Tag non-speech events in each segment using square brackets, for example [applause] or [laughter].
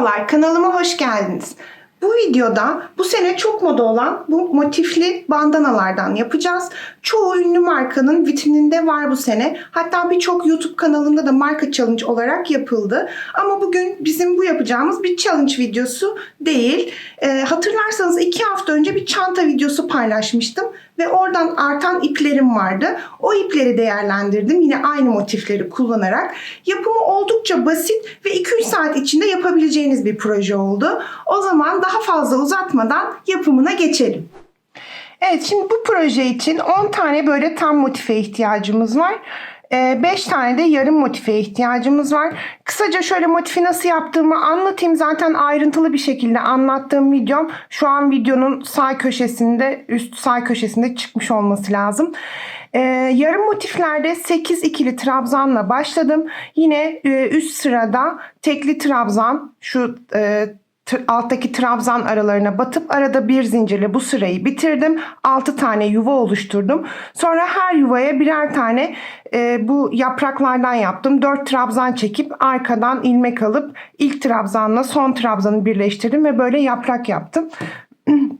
Merhabalar, kanalıma hoş geldiniz. Bu videoda bu sene çok moda olan bu motifli bandanalardan yapacağız. Çoğu ünlü markanın vitrininde var bu sene. Hatta birçok YouTube kanalında da marka challenge olarak yapıldı. Ama bugün bizim bu yapacağımız bir challenge videosu değil. Ee, hatırlarsanız iki hafta önce bir çanta videosu paylaşmıştım ve oradan artan iplerim vardı. O ipleri değerlendirdim yine aynı motifleri kullanarak. Yapımı oldukça basit ve 2-3 saat içinde yapabileceğiniz bir proje oldu. O zaman daha fazla uzatmadan yapımına geçelim. Evet şimdi bu proje için 10 tane böyle tam motife ihtiyacımız var. 5 tane de yarım motife ihtiyacımız var. Kısaca şöyle motifi nasıl yaptığımı anlatayım. Zaten ayrıntılı bir şekilde anlattığım videom şu an videonun sağ köşesinde, üst sağ köşesinde çıkmış olması lazım. Ee, yarım motiflerde 8 ikili trabzanla başladım. Yine e, üst sırada tekli trabzan şu e, alttaki trabzan aralarına batıp arada bir zincirle bu sırayı bitirdim. 6 tane yuva oluşturdum. Sonra her yuvaya birer tane e, bu yapraklardan yaptım. 4 trabzan çekip arkadan ilmek alıp ilk trabzanla son trabzanı birleştirdim ve böyle yaprak yaptım. [clears throat]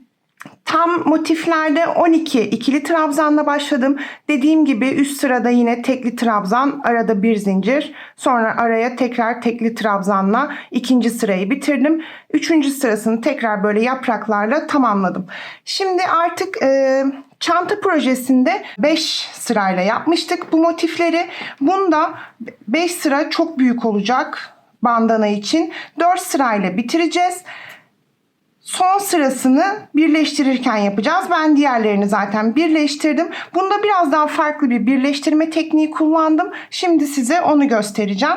Tam motiflerde 12 ikili trabzanla başladım. Dediğim gibi üst sırada yine tekli trabzan, arada bir zincir. Sonra araya tekrar tekli trabzanla ikinci sırayı bitirdim. Üçüncü sırasını tekrar böyle yapraklarla tamamladım. Şimdi artık e, çanta projesinde 5 sırayla yapmıştık bu motifleri. Bunda 5 sıra çok büyük olacak bandana için. 4 sırayla bitireceğiz son sırasını birleştirirken yapacağız. Ben diğerlerini zaten birleştirdim. Bunda biraz daha farklı bir birleştirme tekniği kullandım. Şimdi size onu göstereceğim.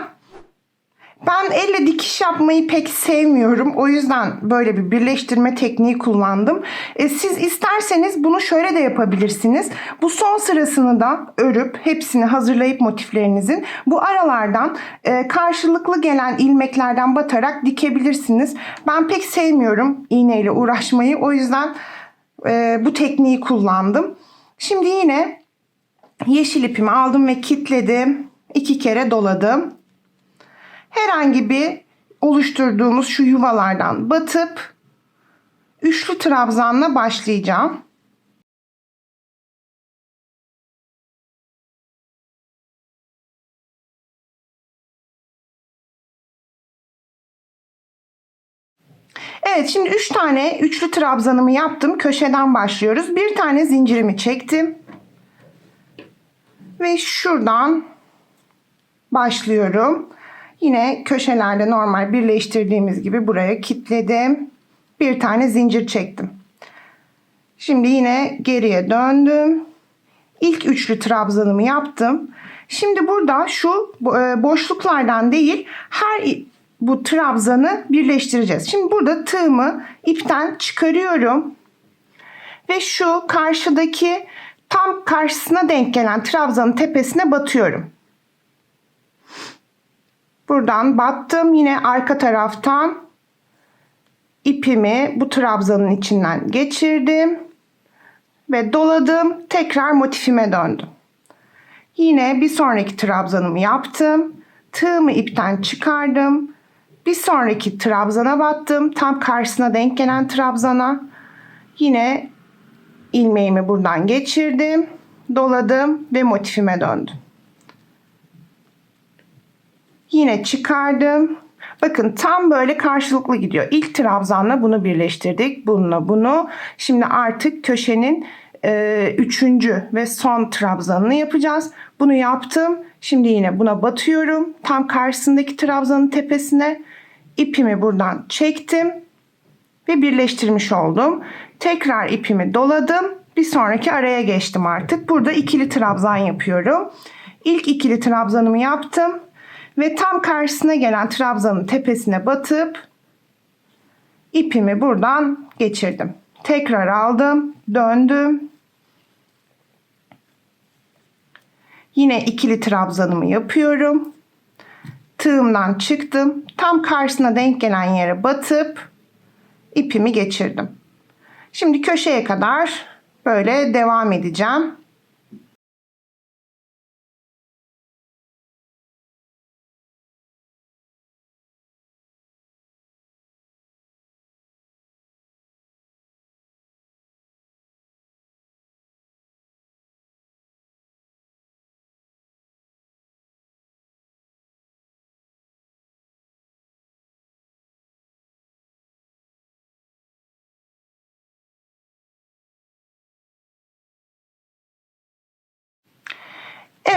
Ben elle dikiş yapmayı pek sevmiyorum. O yüzden böyle bir birleştirme tekniği kullandım. E, siz isterseniz bunu şöyle de yapabilirsiniz. Bu son sırasını da örüp hepsini hazırlayıp motiflerinizin bu aralardan e, karşılıklı gelen ilmeklerden batarak dikebilirsiniz. Ben pek sevmiyorum iğneyle uğraşmayı. O yüzden e, bu tekniği kullandım. Şimdi yine yeşil ipimi aldım ve kitledim. İki kere doladım herhangi bir oluşturduğumuz şu yuvalardan batıp üçlü trabzanla başlayacağım. Evet şimdi 3 tane üçlü trabzanımı yaptım. Köşeden başlıyoruz. Bir tane zincirimi çektim. Ve şuradan başlıyorum. Yine köşelerde normal birleştirdiğimiz gibi buraya kilitledim. Bir tane zincir çektim. Şimdi yine geriye döndüm. İlk üçlü trabzanımı yaptım. Şimdi burada şu e, boşluklardan değil her bu trabzanı birleştireceğiz. Şimdi burada tığımı ipten çıkarıyorum. Ve şu karşıdaki tam karşısına denk gelen trabzanın tepesine batıyorum. Buradan battım. Yine arka taraftan ipimi bu trabzanın içinden geçirdim. Ve doladım. Tekrar motifime döndüm. Yine bir sonraki trabzanımı yaptım. Tığımı ipten çıkardım. Bir sonraki trabzana battım. Tam karşısına denk gelen trabzana. Yine ilmeğimi buradan geçirdim. Doladım ve motifime döndüm. Yine çıkardım. Bakın tam böyle karşılıklı gidiyor. İlk trabzanla bunu birleştirdik. Bununla bunu. Şimdi artık köşenin e, üçüncü ve son trabzanını yapacağız. Bunu yaptım. Şimdi yine buna batıyorum. Tam karşısındaki trabzanın tepesine ipimi buradan çektim ve birleştirmiş oldum. Tekrar ipimi doladım. Bir sonraki araya geçtim artık. Burada ikili trabzan yapıyorum. İlk ikili trabzanımı yaptım. Ve tam karşısına gelen trabzanın tepesine batıp ipimi buradan geçirdim. Tekrar aldım, döndüm. Yine ikili trabzanımı yapıyorum. Tığımdan çıktım. Tam karşısına denk gelen yere batıp ipimi geçirdim. Şimdi köşeye kadar böyle devam edeceğim.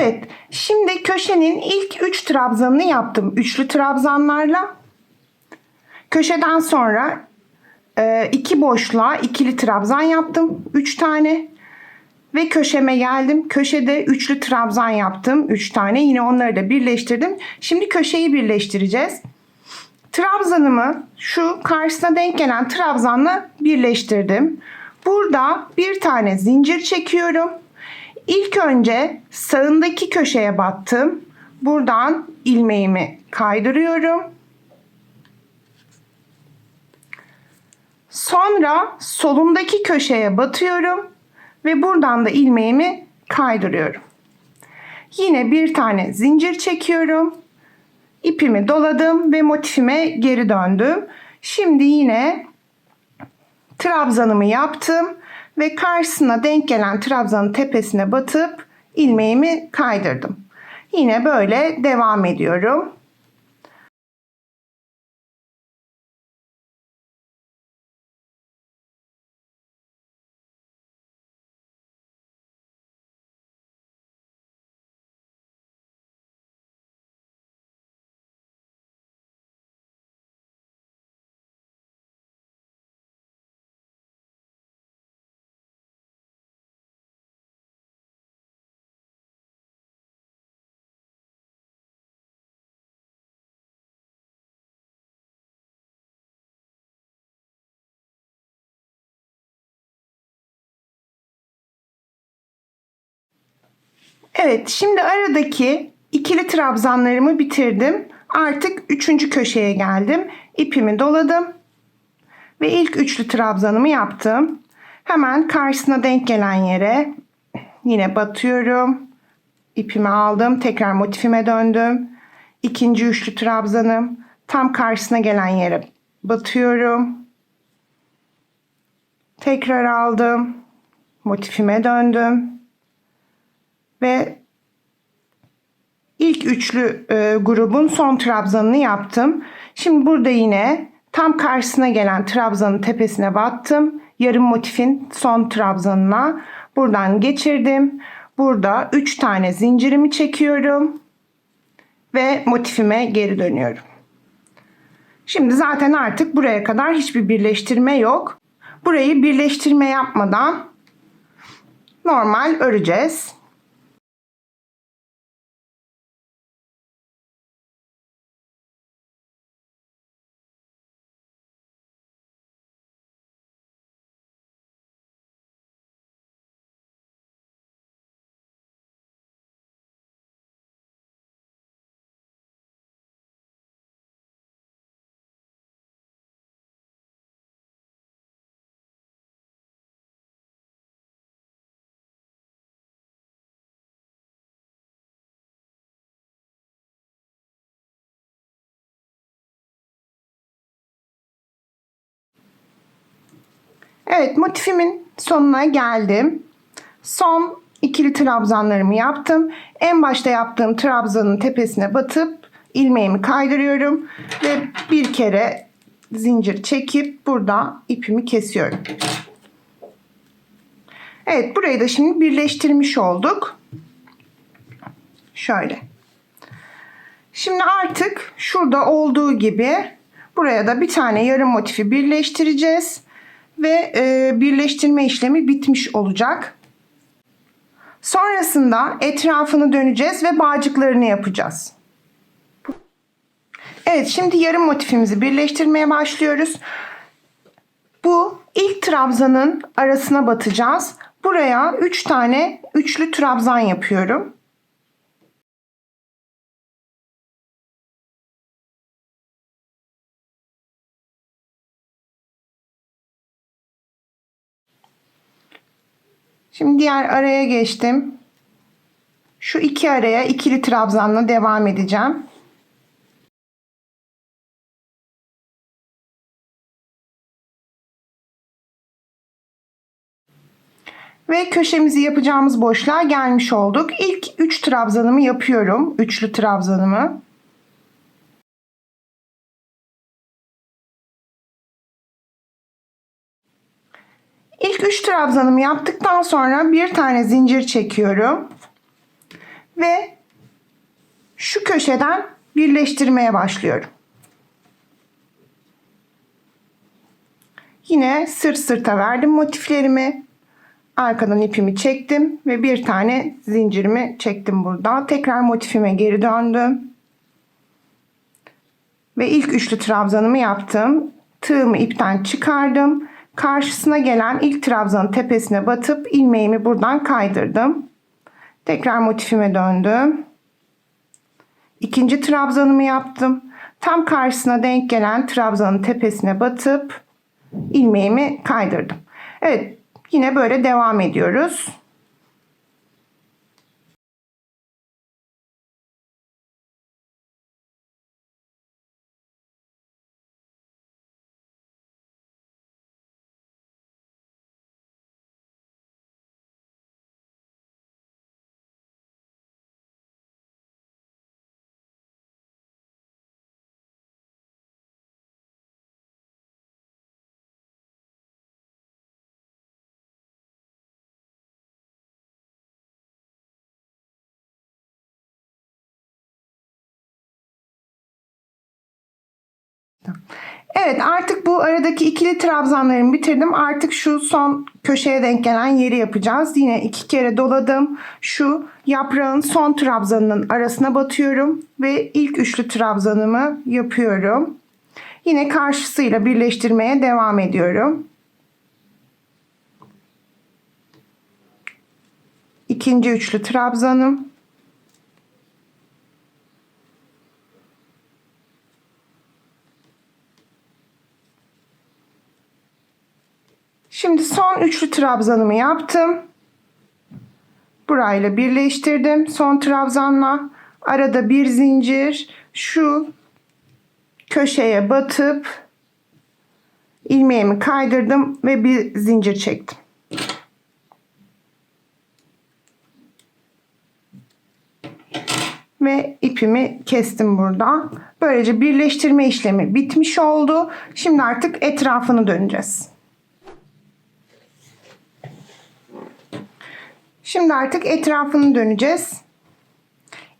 Evet, şimdi köşenin ilk 3 trabzanını yaptım. Üçlü trabzanlarla. Köşeden sonra e, iki boşluğa ikili trabzan yaptım. 3 tane. Ve köşeme geldim. Köşede üçlü trabzan yaptım. 3 tane. Yine onları da birleştirdim. Şimdi köşeyi birleştireceğiz. Trabzanımı şu karşısına denk gelen trabzanla birleştirdim. Burada bir tane zincir çekiyorum. İlk önce sağındaki köşeye battım. Buradan ilmeğimi kaydırıyorum. Sonra solundaki köşeye batıyorum ve buradan da ilmeğimi kaydırıyorum. Yine bir tane zincir çekiyorum. İpimi doladım ve motifime geri döndüm. Şimdi yine trabzanımı yaptım ve karşısına denk gelen trabzanın tepesine batıp ilmeğimi kaydırdım. Yine böyle devam ediyorum. Evet, şimdi aradaki ikili trabzanlarımı bitirdim. Artık üçüncü köşeye geldim. İpimi doladım. Ve ilk üçlü trabzanımı yaptım. Hemen karşısına denk gelen yere yine batıyorum. İpimi aldım. Tekrar motifime döndüm. İkinci üçlü trabzanım. Tam karşısına gelen yere batıyorum. Tekrar aldım. Motifime döndüm ve ilk üçlü e, grubun son trabzanını yaptım. Şimdi burada yine tam karşısına gelen trabzanın tepesine battım. Yarım motifin son trabzanına buradan geçirdim. Burada 3 tane zincirimi çekiyorum ve motifime geri dönüyorum. Şimdi zaten artık buraya kadar hiçbir birleştirme yok. Burayı birleştirme yapmadan normal öreceğiz. Evet motifimin sonuna geldim. Son ikili trabzanlarımı yaptım. En başta yaptığım trabzanın tepesine batıp ilmeğimi kaydırıyorum ve bir kere zincir çekip burada ipimi kesiyorum. Evet burayı da şimdi birleştirmiş olduk. Şöyle. Şimdi artık şurada olduğu gibi buraya da bir tane yarım motifi birleştireceğiz ve e, birleştirme işlemi bitmiş olacak. Sonrasında etrafını döneceğiz ve bağcıklarını yapacağız. Evet şimdi yarım motifimizi birleştirmeye başlıyoruz. Bu ilk trabzanın arasına batacağız. Buraya 3 tane üçlü trabzan yapıyorum. Şimdi diğer araya geçtim. Şu iki araya ikili trabzanla devam edeceğim. Ve köşemizi yapacağımız boşluğa gelmiş olduk. İlk 3 trabzanımı yapıyorum. Üçlü trabzanımı. İlk 3 trabzanımı yaptıktan sonra bir tane zincir çekiyorum. ve şu köşeden birleştirmeye başlıyorum. Yine sırt sırta verdim motiflerimi. Arkadan ipimi çektim ve bir tane zincirimi çektim burada. Tekrar motifime geri döndüm. Ve ilk üçlü trabzanımı yaptım. Tığımı ipten çıkardım. Karşısına gelen ilk trabzanın tepesine batıp ilmeğimi buradan kaydırdım. Tekrar motifime döndüm. İkinci trabzanımı yaptım. Tam karşısına denk gelen trabzanın tepesine batıp ilmeğimi kaydırdım. Evet, yine böyle devam ediyoruz. Evet artık bu aradaki ikili trabzanlarımı bitirdim. Artık şu son köşeye denk gelen yeri yapacağız. Yine iki kere doladım. Şu yaprağın son trabzanının arasına batıyorum ve ilk üçlü trabzanımı yapıyorum. Yine karşısıyla birleştirmeye devam ediyorum. İkinci üçlü trabzanım. Şimdi son üçlü trabzanımı yaptım. Burayla birleştirdim. Son trabzanla arada bir zincir şu köşeye batıp ilmeğimi kaydırdım ve bir zincir çektim. Ve ipimi kestim burada. Böylece birleştirme işlemi bitmiş oldu. Şimdi artık etrafını döneceğiz. Şimdi artık etrafını döneceğiz.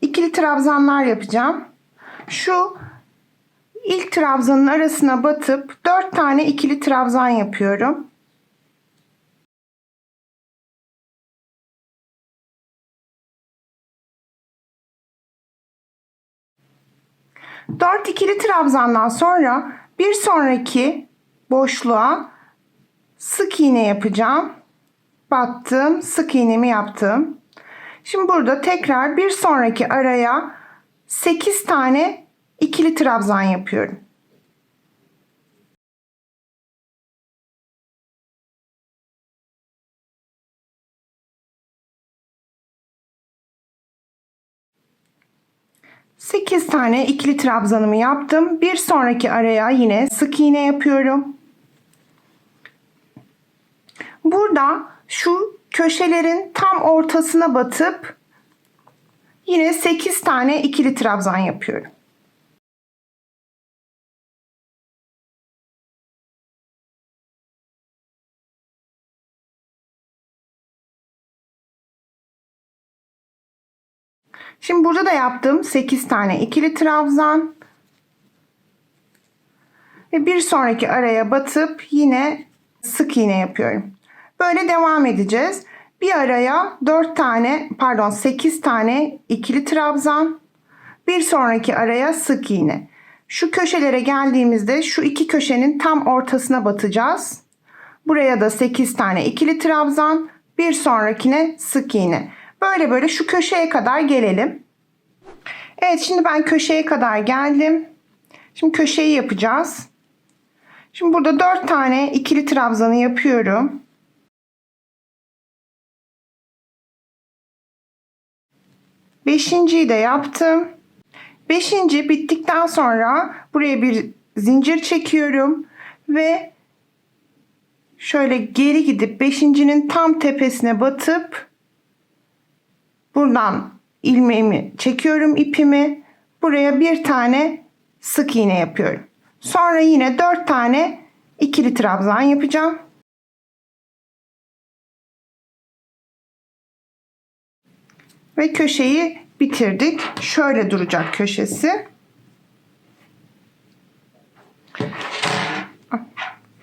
İkili trabzanlar yapacağım. Şu ilk trabzanın arasına batıp 4 tane ikili trabzan yapıyorum. Dört ikili trabzandan sonra bir sonraki boşluğa sık iğne yapacağım battım, sık iğnemi yaptım. Şimdi burada tekrar bir sonraki araya 8 tane ikili trabzan yapıyorum. Sekiz tane ikili trabzanımı yaptım. Bir sonraki araya yine sık iğne yapıyorum. Burada şu köşelerin tam ortasına batıp yine 8 tane ikili trabzan yapıyorum. Şimdi burada da yaptım 8 tane ikili trabzan. Ve bir sonraki araya batıp yine sık iğne yapıyorum. Böyle devam edeceğiz. Bir araya 4 tane pardon 8 tane ikili trabzan. Bir sonraki araya sık iğne. Şu köşelere geldiğimizde şu iki köşenin tam ortasına batacağız. Buraya da 8 tane ikili trabzan. Bir sonrakine sık iğne. Böyle böyle şu köşeye kadar gelelim. Evet şimdi ben köşeye kadar geldim. Şimdi köşeyi yapacağız. Şimdi burada 4 tane ikili trabzanı yapıyorum. Beşinciyi de yaptım. Beşinci bittikten sonra buraya bir zincir çekiyorum ve şöyle geri gidip beşincinin tam tepesine batıp buradan ilmeğimi çekiyorum ipimi buraya bir tane sık iğne yapıyorum. Sonra yine dört tane ikili trabzan yapacağım. Ve köşeyi bitirdik. Şöyle duracak köşesi.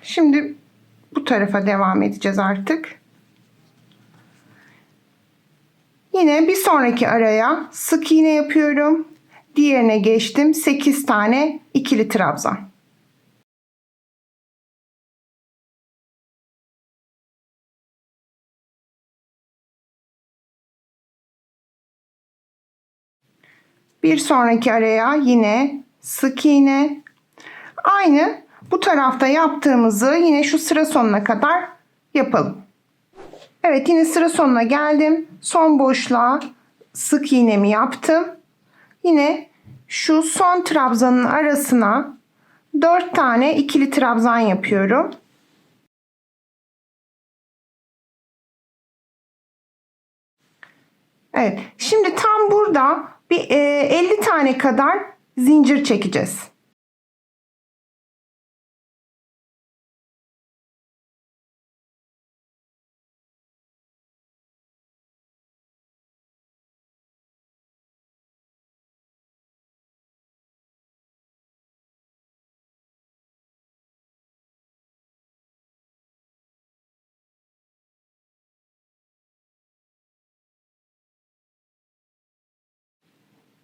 Şimdi bu tarafa devam edeceğiz artık. Yine bir sonraki araya sık iğne yapıyorum. Diğerine geçtim. 8 tane ikili trabzan. Bir sonraki araya yine sık iğne. Aynı bu tarafta yaptığımızı yine şu sıra sonuna kadar yapalım. Evet yine sıra sonuna geldim. Son boşluğa sık iğnemi yaptım. Yine şu son trabzanın arasına 4 tane ikili trabzan yapıyorum. Evet. Şimdi tam burada bir e, 50 tane kadar zincir çekeceğiz.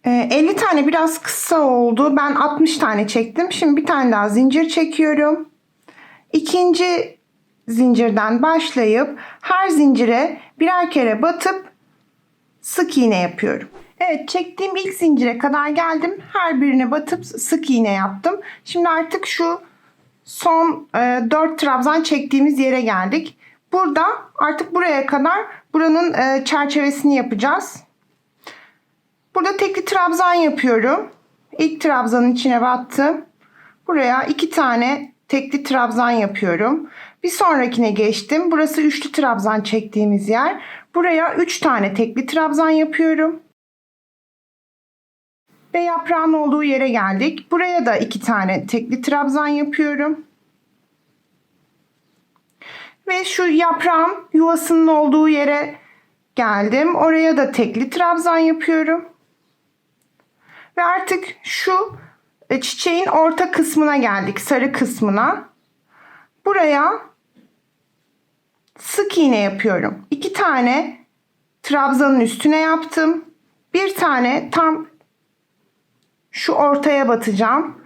E, 50 tane biraz kısa oldu. Ben 60 tane çektim. Şimdi bir tane daha zincir çekiyorum. İkinci zincirden başlayıp her zincire birer kere batıp sık iğne yapıyorum. Evet çektiğim ilk zincire kadar geldim. Her birine batıp sık iğne yaptım. Şimdi artık şu son e, 4 trabzan çektiğimiz yere geldik. Burada artık buraya kadar buranın e, çerçevesini yapacağız. Burada tekli trabzan yapıyorum. İlk trabzanın içine battım. Buraya iki tane tekli trabzan yapıyorum. Bir sonrakine geçtim. Burası üçlü trabzan çektiğimiz yer. Buraya üç tane tekli trabzan yapıyorum. Ve yaprağın olduğu yere geldik. Buraya da iki tane tekli trabzan yapıyorum. Ve şu yaprağın yuvasının olduğu yere geldim. Oraya da tekli trabzan yapıyorum. Ve artık şu e, çiçeğin orta kısmına geldik. Sarı kısmına. Buraya sık iğne yapıyorum. İki tane trabzanın üstüne yaptım. Bir tane tam şu ortaya batacağım.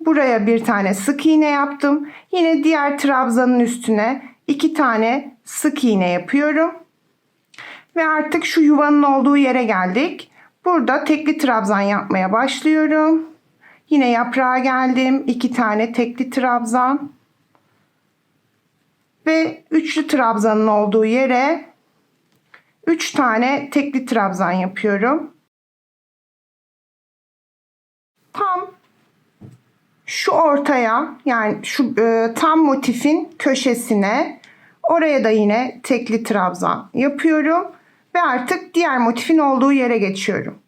Buraya bir tane sık iğne yaptım. Yine diğer trabzanın üstüne iki tane sık iğne yapıyorum. Ve artık şu yuvanın olduğu yere geldik. Burada tekli trabzan yapmaya başlıyorum. Yine yaprağa geldim. iki tane tekli trabzan. Ve üçlü trabzanın olduğu yere üç tane tekli trabzan yapıyorum. Tam şu ortaya yani şu e, tam motifin köşesine oraya da yine tekli trabzan yapıyorum ve artık diğer motifin olduğu yere geçiyorum.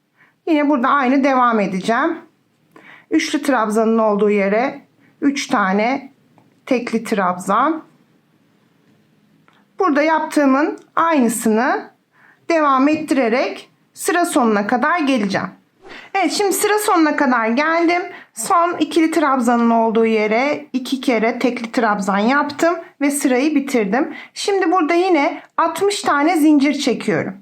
Yine burada aynı devam edeceğim. Üçlü trabzanın olduğu yere 3 tane tekli trabzan. Burada yaptığımın aynısını devam ettirerek sıra sonuna kadar geleceğim. Evet şimdi sıra sonuna kadar geldim. Son ikili trabzanın olduğu yere iki kere tekli trabzan yaptım ve sırayı bitirdim. Şimdi burada yine 60 tane zincir çekiyorum.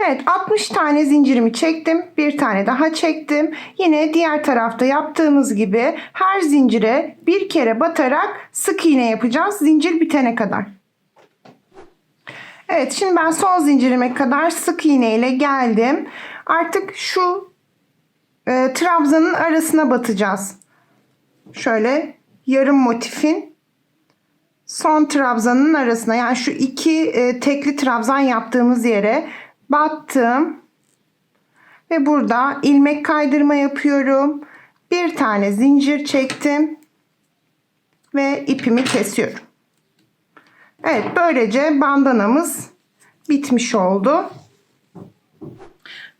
Evet 60 tane zincirimi çektim. Bir tane daha çektim. Yine diğer tarafta yaptığımız gibi her zincire bir kere batarak sık iğne yapacağız. Zincir bitene kadar. Evet şimdi ben son zincirime kadar sık iğne ile geldim. Artık şu e, trabzanın arasına batacağız. Şöyle yarım motifin son trabzanın arasına yani şu iki e, tekli trabzan yaptığımız yere battım ve burada ilmek kaydırma yapıyorum. Bir tane zincir çektim ve ipimi kesiyorum. Evet böylece bandanamız bitmiş oldu.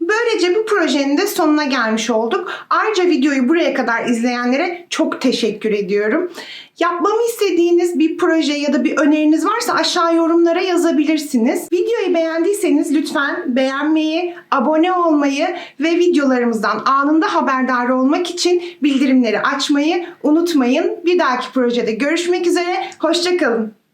Böylece bu projenin de sonuna gelmiş olduk. Ayrıca videoyu buraya kadar izleyenlere çok teşekkür ediyorum. Yapmamı istediğiniz bir proje ya da bir öneriniz varsa aşağı yorumlara yazabilirsiniz. Videoyu beğendiyseniz lütfen beğenmeyi, abone olmayı ve videolarımızdan anında haberdar olmak için bildirimleri açmayı unutmayın. Bir dahaki projede görüşmek üzere. Hoşçakalın.